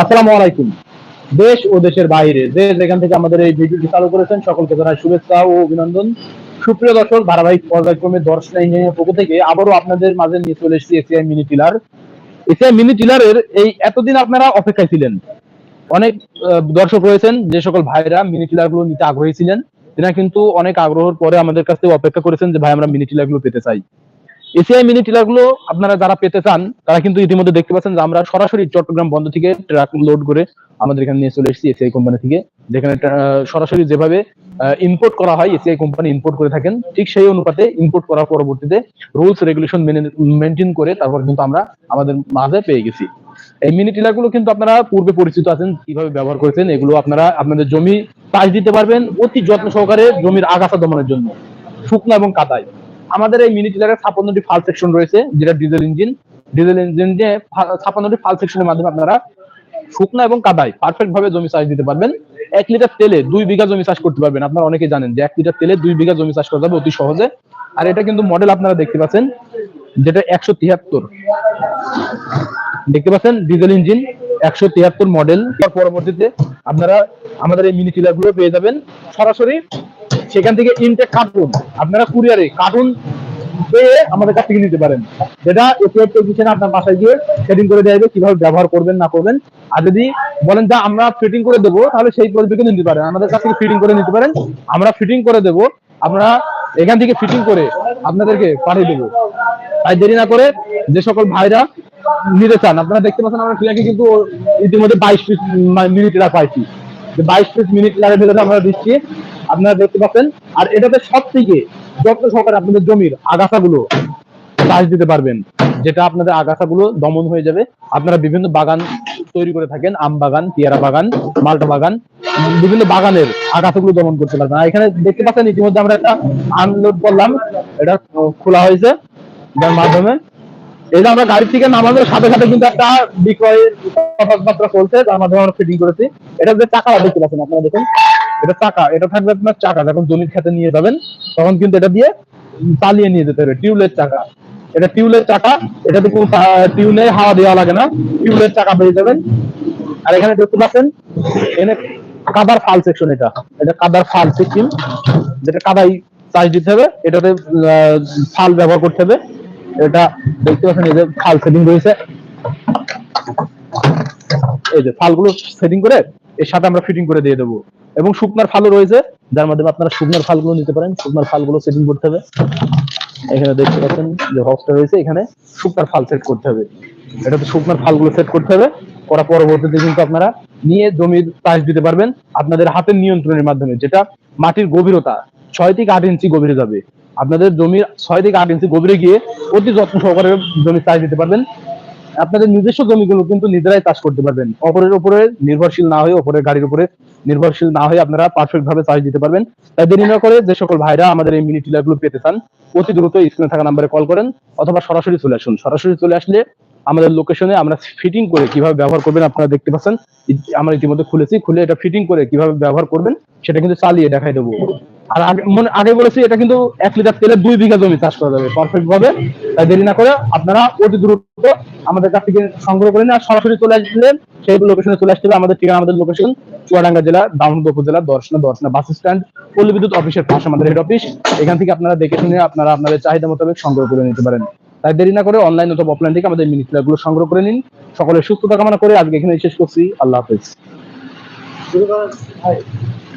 আসসালামু আলাইকুম। দেশ ও দেশের বাইরে যে যেখান থেকে আমাদের এই ভিডিওটি চালু করেছেন, সকলকে জানাই শুভেচ্ছা ও অভিনন্দন। সুপ্রিয় দর্শক, ধারাবাহিক পর্যায়ক্রমে দর্শন ইঞ্জিনিয়ার পক্ষ থেকে আবারও আপনাদের মাঝে নিয়ে চলে এসেছি ACI mini tiller. ACI mini টিলারের এই এতদিন আপনারা অপেক্ষায় ছিলেন। অনেক দর্শক রয়েছেন, যে সকল ভাইরা মিনি টিলারগুলো নিতে আগ্রহী ছিলেন। তারা কিন্তু অনেক আগ্রহের পরে আমাদের কাছে অপেক্ষা করেছেন যে, ভাই, আমরা মিনি টিলারগুলো পেতে চাই। এসিআই মিনি টিলারগুলো আপনারা যারা পেতে চান, তারা কিন্তু ইতিমধ্যে দেখতে পাচ্ছেন যে, আমরা সরাসরি চট্টগ্রাম বন্ধ থেকে ট্রাক লোড করে আমাদের এখানে নিয়ে চলে এসেছি এসিআই কোম্পানি থেকে। যেখানে সরাসরি যেভাবে ইম্পোর্ট করা হয়, এসিআই কোম্পানি ইম্পোর্ট করে থাকেন, ঠিক সেই অনুপাতে ইম্পোর্ট করার পরবর্তীতে রুলস রেগুলেশন মেনে মেনটেন করে তারপর কিন্তু আমরা আমাদের মাঝে পেয়ে গেছি। এই মিনি টিলারগুলো কিন্তু আপনারা পূর্বে পরিচিত আছেন, কীভাবে ব্যবহার করেছেন, এগুলো আপনারা, আপনাদের জমি চাষ দিতে পারবেন অতি যত্ন সহকারে জমির আগাছা দমনের জন্য, শুকনো এবং কাদায়। আমাদের এই মিনি টিলারের ছাপ্পান্নটি ফাল সেকশন রয়েছে, যেটা ডিজেল ইঞ্জিন ডিজেল ইঞ্জিন যে ছাপ্পান্নটি ফাল সেকশনের মাধ্যমে আপনারা শুকনো এবং কাদায় পারফেক্ট ভাবে জমি চাষ দিতে পারবেন। এক লিটার তেলে দুই বিঘা জমি চাষ করতে পারবেন। আপনারা অনেকে জানেন যে এক লিটার তেলে দুই বিঘা জমি চাষ করা যাবে অতি সহজে। আর এটা কিন্তু মডেল আপনারা দেখতে পাচ্ছেন, যেটা একশো তিয়াত্তর দেখতে পাচ্ছেন ডিজেল ইঞ্জিন একশো তিয়াত্তর মডেল পরবর্তীতে আপনারা আমাদের এই মিনি গুলো পেয়ে যাবেন। সরাসরি সেখান থেকে ইনটেক কার্টুন আপনারা কুরিয়ারে কার্টুন পেয়ে আমাদের কাছ থেকে নিতে পারেন। যেটা আপনার বাসায় গিয়ে সেটিং করে কীভাবে ব্যবহার করবেন, না করবেন। আর যদি বলেন যে আমরা ফিটিং করে দেবো, তাহলে সেই পদ্ধতিকে নিতে পারেন। আমাদের কাছ থেকে ফিটিং করে নিতে পারেন। আমরা ফিটিং করে দেবো, আপনারা এখান থেকে ফিটিং করে আপনাদেরকে পাঠিয়ে দেবো। তাই দেরি না করে যে সকল ভাইরা নিতে চান। আপনারা দেখতে পাচ্ছেন আমরা ট্রেকে কিন্তু ইতিমধ্যে বাইশ পিস মিনিট পাইছি। যে বাইশ পিস মিনিট লাগার ভিতরে আমরা দিচ্ছি। আপনারা দেখতে পাচ্ছেন। আর এটাতে সব থেকে যত্ন সহকারে আপনাদের জমির আগাছাগুলো চাষ দিতে পারবেন, যেটা আপনাদের আগাছাগুলো দমন হয়ে যাবে। আপনারা বিভিন্ন বাগান তৈরি করে থাকেন, আম বাগান, পেয়ারা বাগান, মালটা বাগান, বিভিন্ন বাগানের আগাছাগুলো দমন করতে পারবেন। আর এখানে দেখতে পাচ্ছেন, ইতিমধ্যে আমরা একটা আনলোড করলাম। এটা খোলা হয়েছে যার মাধ্যমে। এই যে আমরা গাড়ি থেকে নামানোর সাথে সাথে কিন্তু একটা বিক্রয়ের কথাবার্তা চলছে, যার মাধ্যমে আমরা ফিটিং করেছি। এটা যে চাকা দেখতে পাচ্ছেন আপনারা দেখুন। এটা চাকা, এটা থাকবে আপনার চাকা। যখন জমির খেতে নিয়ে যাবেন, তখন কিন্তু এটা দিয়ে চালিয়ে নিয়ে যেতে হবে, টিউলের চাকা। এটা টিউলের চাকা, এটাতে কোনো টিউলে হাওয়া দেওয়া লাগে না। টিউলের চাকা পেয়ে যাবেন। আর এখানে দেখতে পাচ্ছেন এখানে কাদার ফাল সেকশন এটা। এটা কাদার ফাল সেকশন যেটা কাদাই চার্জ দিতে হবে, এটাতে ফাল ব্যবহার করতে হবে। এটা দেখতে পাচ্ছেন, এই যে ফাল সেটিং রয়েছে। এই যে ফালগুলো সেটিং করে এর সাথে আমরা ফিটিং করে দিয়ে দেবো। এবং শুকনার ফালও রয়েছে, যার মাধ্যমে আপনারা শুকনার ফালগুলো নিতে পারেন। শুকনার ফালগুলো সেটিং করতে হবে। এখানে দেখতে পাচ্ছেন যে হক্সটা রয়েছে, এখানে শুকনার ফাল সেট করতে হবে। এটাতে শুকনার ফালগুলো সেট করতে হবে। করা পরবর্তীতে কিন্তু আপনারা নিয়ে জমির দিতে পারবেন। আপনাদের হাতের নিয়ন্ত্রণের মাধ্যমে, যেটা মাটির গভীরতা, ছয় থেকে আট ইঞ্চি গভীরে যাবে। আপনাদের জমির ছয় থেকে আট ইঞ্চি গভীরে গিয়ে অতি যত্ন সহকারে জমির চাষ দিতে পারবেন। আপনাদের নিজস্ব জমিগুলো কিন্তু নিজেরাই চাষ করতে পারবেন। অপরের উপরে নির্ভরশীল না হয়ে, অপরের গাড়ির উপরে নির্ভরশীল না হয়ে আপনারা পারফেক্ট ভাবে চাষ দিতে পারবেন। তাই দেরি করে যে সকল ভাইরা আমাদের এই মিনি টিলারগুলো পেতে চান, অতি দ্রুত স্ক্রিনে থাকা নাম্বারে কল করেন অথবা সরাসরি চলে আসুন। সরাসরি চলে আসলে আমাদের লোকেশনে আমরা ফিটিং করে কীভাবে ব্যবহার করবেন আপনারা দেখতে পাচ্ছেন। আমরা ইতিমধ্যে খুলেছি, খুলে এটা ফিটিং করে কীভাবে ব্যবহার করবেন সেটা কিন্তু চালিয়ে দেখাই দেবো। আর মনে, আগে বলেছি এটা কিন্তু এক লিটার তেলে দুই বিঘা জমি চাষ করা যাবে পারফেক্ট ভাবে তাই দেরি না করে আপনারা অতি দ্রুত আমাদের কাছ থেকে সংগ্রহ করে আর সরাসরি চলে আসলে সেই লোকেশনে চলে আসতে হবে আমাদের ঠিকানা, আমাদের লোকেশন চুয়াডাঙ্গা জেলা দামোদ উপজেলা দর্শনা দর্শনা বাস স্ট্যান্ড পল্লী বিদ্যুৎ অফিসের পাশে আমাদের হেড অফিস এখান থেকে আপনারা দেখে শুনে আপনারা আপনাদের চাহিদা মোতাবেক সংগ্রহ করে নিতে পারেন। তাই দেরি না করে অনলাইন অথবা অফলাইন থেকে আমাদের মিনি গুলো সংগ্রহ করে নিন। সকলের সুস্থতা কামনা করে আজকে এখানে শেষ করছি। আল্লাহ হাফেজ।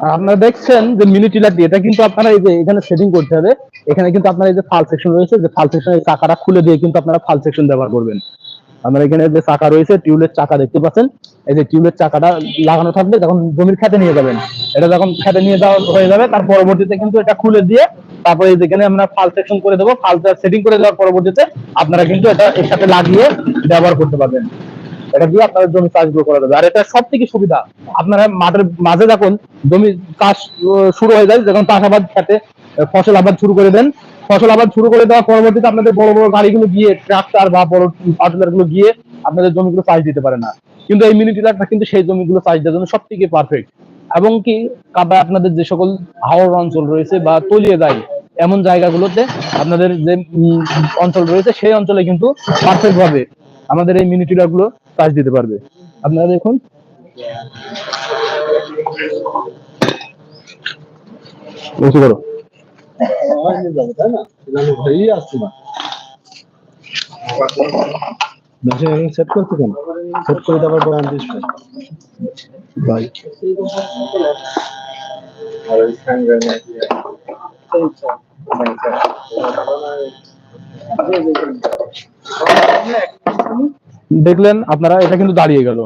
আপনারা দেখছেন যে মিনি টিলারটি এটা কিন্তু আপনারা এই যে এখানে সেটিং করতে হবে। এখানে কিন্তু আপনার এই যে ফাল সেকশন রয়েছে, যে ফাল সেকশন এই চাকাটা খুলে দিয়ে কিন্তু আপনারা ফাল সেকশন ব্যবহার করবেন। আপনার এখানে যে চাকা রয়েছে, টিউলের চাকা দেখতে পাচ্ছেন। এই যে টিউলের চাকাটা লাগানো থাকবে, যখন জমির খেতে নিয়ে যাবেন। এটা যখন খেতে নিয়ে যাওয়া হয়ে যাবে, তার পরবর্তীতে কিন্তু এটা খুলে দিয়ে তারপরে যেখানে আমরা ফাল সেকশন করে দেবো ফালটা সেটিং করে দেওয়ার পরবর্তীতে আপনারা কিন্তু এটা এর সাথে লাগিয়ে ব্যবহার করতে পারবেন। এটা দিয়ে আপনাদের জমি চাষগুলো করা যাবে। আর এটা সব থেকে সুবিধা, আপনারা মাঠের মাঝে যখন জমি চাষ শুরু হয়ে যায়, যখন চাষাবাদ খেতে ফসল আবাদ শুরু করে দেন। ফসল আবাদ শুরু করে দেওয়ার পরবর্তীতে আপনাদের বড় বড় গাড়িগুলো গিয়ে ট্রাক্টর বা বড় পার্টিলারগুলো গিয়ে আপনাদের জমিগুলো চাষ দিতে পারে না। কিন্তু এই মিনি টিলারটা কিন্তু সেই জমিগুলো চাষ দেওয়ার জন্য সব থেকে পারফেক্ট এবং কি, কাবা আপনাদের যে সকল হাওড় অঞ্চল রয়েছে বা তলিয়ে যায়, এমন জায়গাগুলোতে আপনাদের যে অঞ্চল রয়েছে, সেই অঞ্চলে কিন্তু পারফেক্ট ভাবে আমাদের এই মিনি টিলারগুলো চাষ দিতে পারবে। আপনারা দেখুন। উঁচু করো সেট করতে কেন? সেট করে দেওয়ার পর ভাই দেখলেন আপনারা, এটা কিন্তু দাঁড়িয়ে গেল।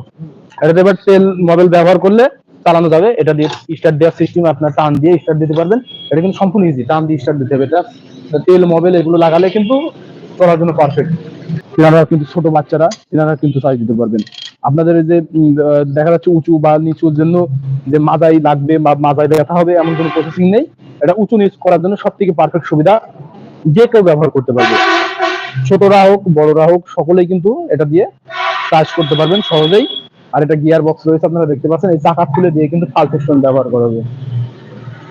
এটাতে এবার তেল মডেল ব্যবহার করলে চালানো যাবে। এটা দিয়ে স্টার্ট দেওয়ার সিস্টেম আপনার টান দিয়ে স্টার্ট দিতে পারবেন। এটা কিন্তু সম্পূর্ণ ইজি টান দিয়ে স্টার্ট দিতে হবে। এটা তেল মোবাইল এগুলো লাগালে কিন্তু চলার জন্য পারফেক্ট তিনারা কিন্তু ছোট বাচ্চারা তিনারা কিন্তু চার্জ দিতে পারবেন। আপনাদের যে দেখা যাচ্ছে উঁচু বা নিচুর জন্য যে মাজাই লাগবে বা মাজাই ব্যথা হবে, এমন কোনো প্রসেসিং নেই। এটা উঁচু নিচ করার জন্য সব থেকে পারফেক্ট সুবিধা যে কেউ ব্যবহার করতে পারবে। ছোটরা হোক, বড়রা হোক, সকলেই কিন্তু এটা দিয়ে কাজ করতে পারবেন সহজেই। আর এটা গিয়ার বক্স রয়েছে, আপনারা দেখতে পাচ্ছেন, এই চাকা খুলে দিয়ে কিন্তু ফাল ব্যবহার করা হবে।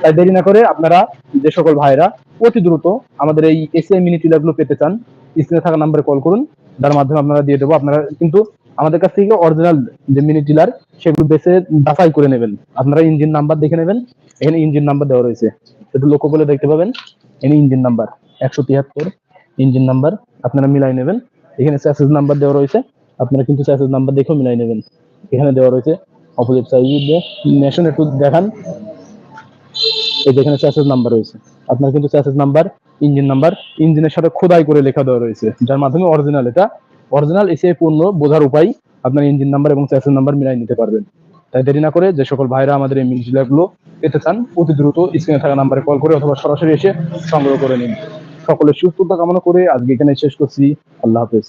তাই দেরি না করে আপনারা যে সকল ভাইরা অতি দ্রুত আমাদের এই এসিআই মিনি টিলারগুলো পেতে চান, স্ক্রিনে থাকা নাম্বারে কল করুন, যার মাধ্যমে আপনারা দিয়ে দেবো। আপনারা কিন্তু আমাদের কাছ থেকে অরিজিনাল যে মিনি টিলার, সেগুলো বেছে বাছাই করে নেবেন। আপনারা ইঞ্জিন নাম্বার দেখে নেবেন, এখানে ইঞ্জিন নাম্বার দেওয়া রয়েছে। একটু লক্ষ্য করলে দেখতে পাবেন, এখানে ইঞ্জিন নাম্বার একশো তিয়াত্তর ইঞ্জিন নাম্বার আপনারা মিলাই নেবেন। এখানে স্যাসেজ নাম্বার দেওয়া রয়েছে। আপনারা কিন্তু স্যাসেজ নাম্বার দেখেও মিলাই নেবেন। এখানে দেওয়া রয়েছে অপোজিট সাইড নেশন একটু দেখান। এই যেখানে স্যাসেজ নাম্বার রয়েছে। আপনার কিন্তু স্যাসেজ নাম্বার ইঞ্জিন নাম্বার ইঞ্জিনের সাথে খোদাই করে লেখা দেওয়া রয়েছে। যার মাধ্যমে অরিজিনাল এটা। অরিজিনাল এসিআই পণ্য বোঝার উপায় আপনার ইঞ্জিন নাম্বার এবং স্যাসেজ নাম্বার মিলাই নিতে পারবেন। তাই দেরি না করে যে সকল ভাইরা আমাদের এই মিনিগুলো পেতে চান, অতি দ্রুত স্ক্রিনে থাকা নাম্বারে কল করে অথবা সরাসরি এসে সংগ্রহ করে নিন। সকলের সুস্থতা কামনা করে আজকে এখানে শেষ করছি। আল্লাহ হাফেজ।